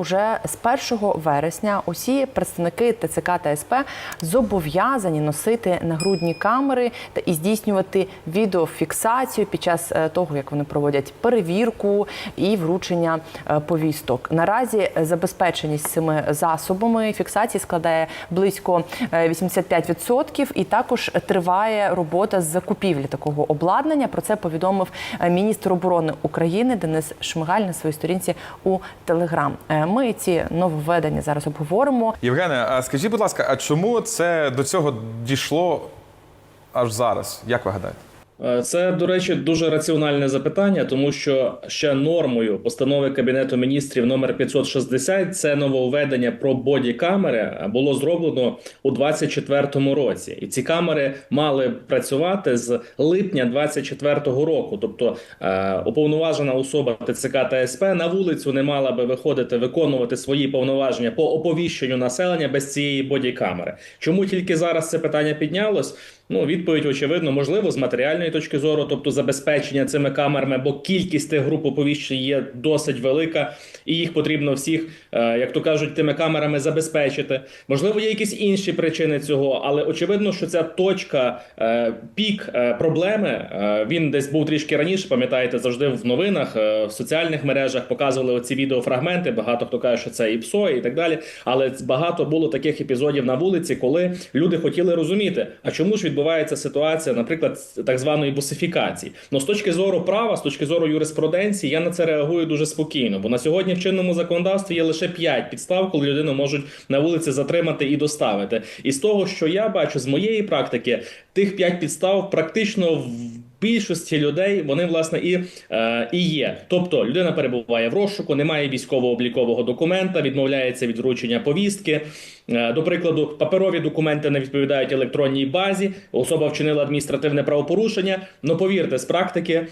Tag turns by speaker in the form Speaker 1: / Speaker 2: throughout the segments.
Speaker 1: уже з 1 вересня усі представники ТЦК та СП зобов'язані носити нагрудні камери та і здійснювати відеофіксацію під час е, того, як вони проводять перевірку і вручення е, повісток. Наразі е, забезпеченість цими засобами фіксації складає близько е, 85%, і також триває робота з закупівлі такого обладнання. Про це повідомив міністр оборони України Денис Шмигаль на своїй сторінці у Телеграм. Ми ці нововведення зараз обговоримо.
Speaker 2: Євгене, а скажіть, будь ласка, а чому це до цього дійшло аж зараз? Як ви гадаєте?
Speaker 3: Е, Це, до речі, дуже раціональне запитання, тому що ще нормою постанови Кабінету міністрів номер 560 це нововведення про бодікамери було зроблено у 2024 році, і ці камери мали працювати з липня 2024 року. Тобто е, уповноважена особа ТЦК та СП на вулицю не мала би виходити виконувати свої повноваження по оповіщенню населення без цієї бодікамери. Чому тільки зараз це питання піднялось? Ну, відповідь очевидно, можливо, з матеріальної точки зору, тобто забезпечення цими камерами, бо кількість тих груп оповіщень є досить велика, і їх потрібно всіх, е, як то кажуть, тими камерами забезпечити. Можливо, є якісь інші причини цього, але очевидно, що ця точка, е, пік е, проблеми, він десь був трішки раніше. Пам'ятаєте, завжди в новинах, в соціальних мережах показували оці відеофрагменти. Багато хто каже, що це і ПСО, і так далі. Але багато було таких епізодів на вулиці, коли люди хотіли розуміти, а чому ж відбувається ситуація, наприклад, так званої бусифікації. Ну з точки зору права, з точки зору юриспруденції, я на це реагую дуже спокійно. Бо на сьогодні в чинному законодавстві є лише 5 підстав, коли людину можуть на вулиці затримати і доставити. І з того, що я бачу з моєї практики, тих 5 підстав практично в більшості людей вони власне і, е, і є. Тобто людина перебуває в розшуку, немає військово-облікового документа, відмовляється від вручення повістки. Е, До прикладу, паперові документи не відповідають електронній базі. Особа вчинила адміністративне правопорушення. Ну повірте, з практики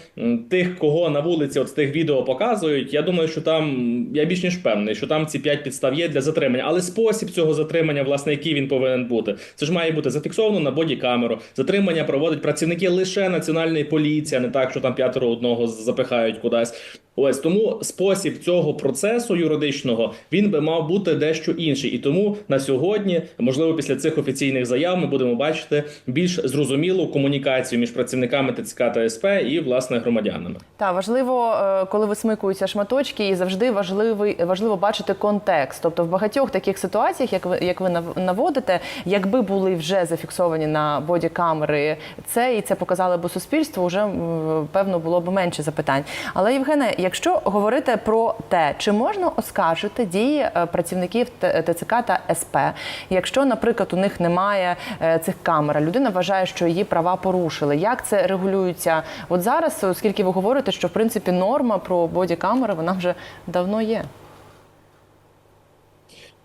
Speaker 3: тих, кого на вулиці от з тих відео показують. Я думаю, що там я більш ніж впевнений, що там ці п'ять підстав є для затримання. Але спосіб цього затримання, власне, який він повинен бути, це ж має бути зафіксовано на бодікамеру. Затримання проводять працівники лише національної поліції, а не так, що там п'ятеро одного запихають кудись. Ось тому спосіб цього процесу юридичного він би мав бути дещо інший, і тому на сьогодні, можливо, після цих офіційних заяв ми будемо бачити більш зрозумілу комунікацію між працівниками ТЦК та СП і власне громадянами.
Speaker 1: Та важливо, е, коли висмикуються шматочки, і завжди важливий важливо бачити контекст. Тобто, в багатьох таких ситуаціях, як ви як ви наводите, якби були вже зафіксовані на бодікамери це і це показали б суспільству, вже певно було б менше запитань. Але Євгене, якщо говорити про те, чи можна оскаржити дії е, працівників ТЦК та СП, якщо, наприклад, у них немає е, цих камер, людина вважає, що її права порушили. Як це регулюється? От зараз, оскільки ви говорите, що в принципі норма про боді камери вона вже давно є.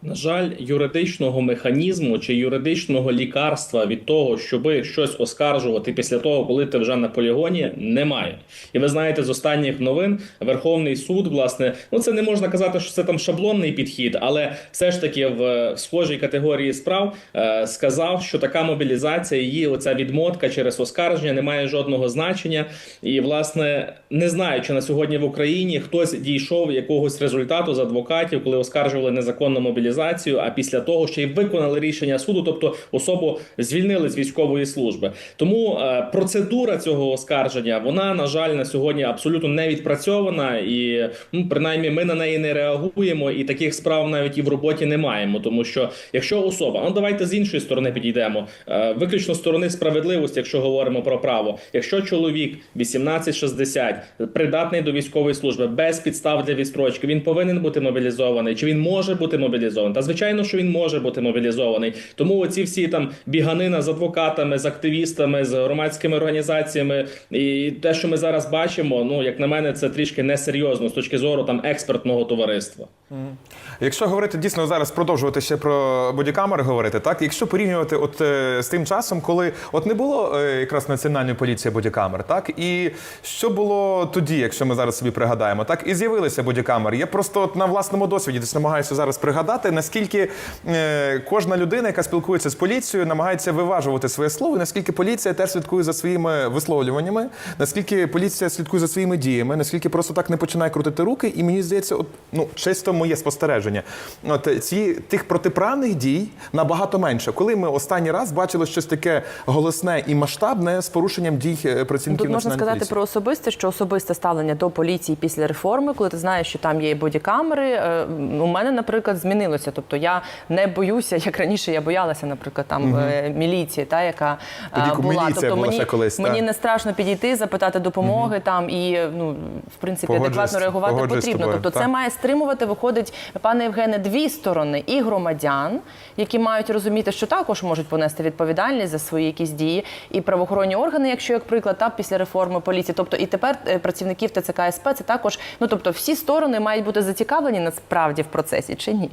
Speaker 3: На жаль, юридичного механізму чи юридичного лікарства від того, щоби щось оскаржувати після того, коли ти вже на полігоні, немає. І ви знаєте, з останніх новин Верховний суд, власне, ну це не можна казати, що це там шаблонний підхід, але все ж таки в схожій категорії справ е, сказав, що така мобілізація, її оця відмотка через оскарження не має жодного значення. І, власне, не знаю, чи на сьогодні в Україні хтось дійшов якогось результату з адвокатів, коли оскаржували незаконну мобілізацію, а після того ще й виконали рішення суду, тобто особу звільнили з військової служби. Тому е, процедура цього оскарження, вона на жаль на сьогодні абсолютно не відпрацьована, і ну принаймні ми на неї не реагуємо, і таких справ навіть і в роботі не маємо. Тому що якщо особа, ну давайте з іншої сторони підійдемо, е, виключно сторони справедливості, якщо говоримо про право, якщо чоловік 18-60, придатний до військової служби без підстав для відстрочки, він повинен бути мобілізований, чи він може бути мобілізований? Та звичайно, що він може бути мобілізований. Тому оці всі там біганина з адвокатами, з активістами, з громадськими організаціями, і те, що ми зараз бачимо, ну як на мене, це трішки несерйозно з точки зору там експертного товариства.
Speaker 2: Якщо говорити дійсно зараз продовжувати ще про бодікамери говорити, так? Якщо порівнювати от е, з тим часом, коли от не було е, якраз національної поліції бодікамер, так? І що було тоді, якщо ми зараз собі пригадаємо, так? І з'явилися бодікамери. Я просто от на власному досвіді десь намагаюся зараз пригадати, наскільки е, кожна людина, яка спілкується з поліцією, намагається виважувати своє слово, наскільки поліція теж слідкує за своїми висловлюваннями, наскільки поліція слідкує за своїми діями, наскільки просто так не починає крутити руки, і мені здається, от ну чисто моє спостереження. От ці тих протиправних дій набагато менше. Коли ми останній раз бачили щось таке голосне і масштабне з порушенням дій е, працівників
Speaker 1: Тут можна сказати
Speaker 2: поліції?
Speaker 1: про особисте, що особисте ставлення до поліції після реформи, коли ти знаєш, що там є бодікамери. е, У мене, наприклад, змінилося. Тобто я не боюся, як раніше я боялася, наприклад, там е, міліції, та яка
Speaker 2: Тоді
Speaker 1: була.
Speaker 2: міліція
Speaker 1: тобто
Speaker 2: була
Speaker 1: мені,
Speaker 2: ще колись,
Speaker 1: мені не страшно підійти, запитати допомоги там і ну в принципі адекватно реагувати потрібно. тобто, це має стримувати, виходить, пане Євгене, дві сторони і громадян, які мають розуміти, що також можуть понести відповідальність за свої якісь дії, і правоохоронні органи, якщо як приклад, та після реформи поліції. Тобто і тепер е, працівників ТЦК СП це також. Ну тобто, всі сторони мають бути зацікавлені насправді в процесі чи ні?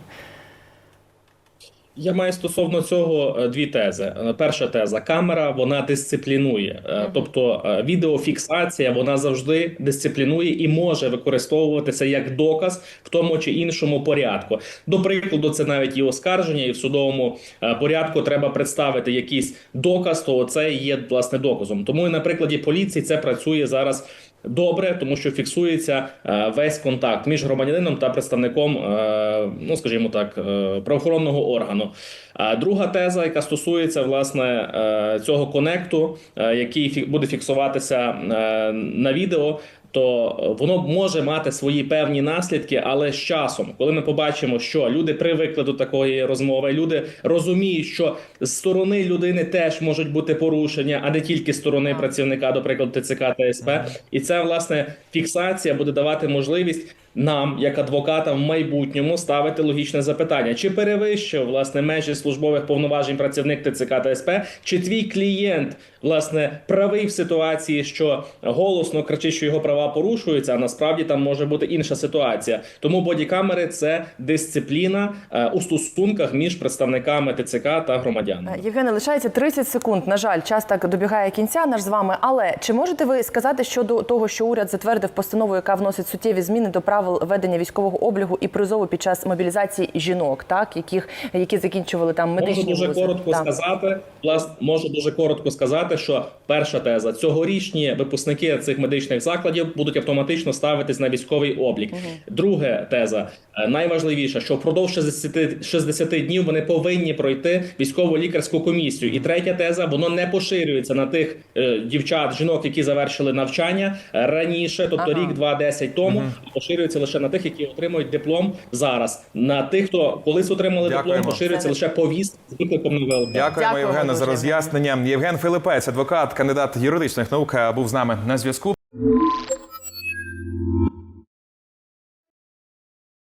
Speaker 3: Я маю стосовно цього е, дві тези. Е, Перша теза камера вона дисциплінує, Е, тобто відеофіксація вона завжди дисциплінує і може використовуватися як доказ в тому чи іншому порядку. До прикладу, це навіть і оскарження, і в судовому порядку треба представити якийсь доказ, то це є власне доказом. Тому і на прикладі поліції це працює зараз. Добре, тому що фіксується е, весь контакт між громадянином та представником, е, ну скажімо так, е, правоохоронного органу. А друга теза, яка стосується власне цього конекту, який буде фіксуватися на відео. То е, воно може мати свої певні наслідки, але з часом, коли ми побачимо, що люди привикли до такої розмови, люди розуміють, що з сторони людини теж можуть бути порушення, а не тільки з сторони працівника, до прикладу, ТЦК та СП. І це власне фіксація буде давати можливість нам, як адвокатам, в майбутньому ставити логічне запитання: чи перевищив власне межі службових повноважень працівник ТЦК та СП, чи твій клієнт власне правий в ситуації, що голосно кричить, що його права порушуються, а насправді там може бути інша ситуація. Тому бодікамери це дисципліна е, у стосунках між представниками ТЦК та громадянами.
Speaker 1: Е, Євгене, лишається 30 секунд. На жаль, час так добігає кінця наш з вами. Але чи можете ви сказати щодо того, що уряд затвердив постанову, яка вносить суттєві зміни до правил ведення військового облігу і призову під час мобілізації жінок, так яких які закінчували там медичні
Speaker 3: Можу дуже
Speaker 1: вузи?
Speaker 3: коротко
Speaker 1: Так.
Speaker 3: сказати. Власне, можу дуже коротко сказати, що перша теза цьогорічні випускники цих медичних закладів будуть автоматично ставитись на військовий облік. Друга теза е, найважливіша, що впродовж 60, 60 днів вони повинні пройти військово-лікарську комісію. І третя теза воно не поширюється на тих е, дівчат, жінок, які завершили навчання е, раніше, тобто
Speaker 1: Ага.
Speaker 3: рік, два, десять тому, а поширюється лише на тих, які отримують диплом зараз. На тих, хто колись отримали
Speaker 2: Дякуємо.
Speaker 3: диплом, поширюється лише повіст з викликом на ВЛК.
Speaker 2: Дякуємо,
Speaker 1: Дякуємо
Speaker 2: Євгене, за роз'яснення. Євген Филипець, адвокат, кандидат юридичних наук, був з нами на зв'язку.